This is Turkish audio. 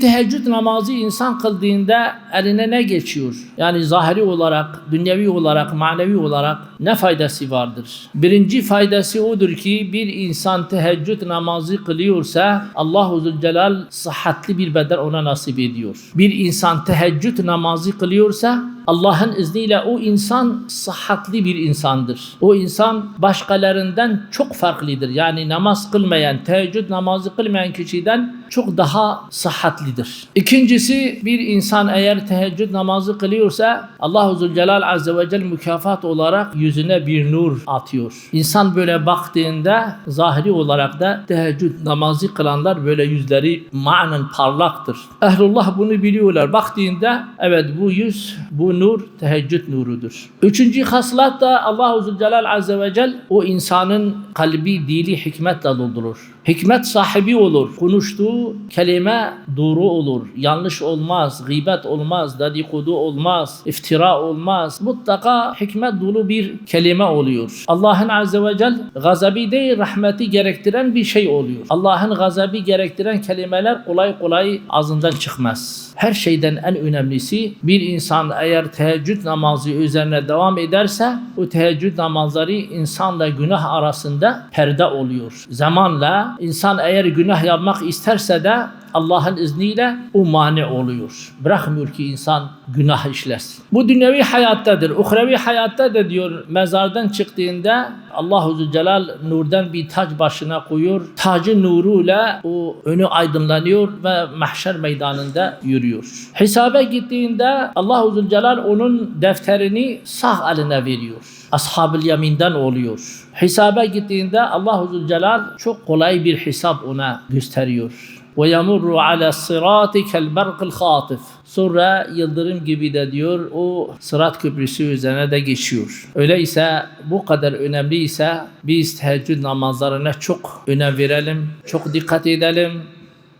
Teheccüd namazı insan kıldığında eline ne geçiyor? Yani zahiri olarak, dünyevi olarak, manevi olarak ne faydası vardır? Birinci faydası odur ki bir insan teheccüd namazı kılıyorsa Allahu Zülcelal sıhhatli bir beden ona nasip ediyor. Bir insan teheccüd namazı kılıyorsa Allah'ın izniyle o insan sıhhatli bir insandır. O insan başkalarından çok farklıdır. Yani namaz kılmayan, teheccüd namazı kılmayan kişiden çok daha sıhhatlidir. İkincisi bir insan eğer teheccüd namazı kılıyorsa Allahu Zülcelal Azze ve Celle mükafat olarak yüzüne bir nur atıyor. İnsan böyle baktığında zahiri olarak da teheccüd namazı kılanlar böyle yüzleri manen parlaktır. Ehlullah bunu biliyorlar. Baktığında evet bu yüz, bu nur teheccüd nurudur. Üçüncü haslat da Allahu Zülcelal Azze ve Celle o insanın kalbi, dili hikmetle doldurur. Hikmet sahibi olur. Konuştuğu kelime doğru olur. Yanlış olmaz, gıybet olmaz, dedikodu olmaz, iftira olmaz. Mutlaka hikmet dolu bir kelime oluyor. Allah'ın Azze ve Celle gazabı değil rahmeti gerektiren bir şey oluyor. Allah'ın gazabı gerektiren kelimeler kolay kolay ağzından çıkmaz. Her şeyden en önemlisi bir insan eğer teheccüd namazı üzerine devam ederse o teheccüd namazları insanla günah arasında perde oluyor. Zamanla insan eğer günah yapmak isterse de Allah'ın izniyle o mani oluyor. Bırakmıyor ki insan günah işlesin. Bu dünyevi hayattadır. Uhrevi hayatta da diyor mezardan çıktığında Allahu Zülcelal nurdan bir tac başına koyuyor. Tacı nuruyla o önü aydınlanıyor ve mahşer meydanında yürüyor. Hesaba gittiğinde Allahu Zülcelal onun defterini sağ eline veriyor. Ashab-ı Yamin'den oluyor. Hesaba gittiğinde Allahu Zülcelal çok kolay bir hesap ona gösteriyor. Ve yamurru ala sırati kel berqil khatif. Sonra yıldırım gibi de diyor o sırat köprüsü üzerine de geçiyor. Öyleyse bu kadar önemliyse biz teheccüd namazlarına çok önem verelim, çok dikkat edelim.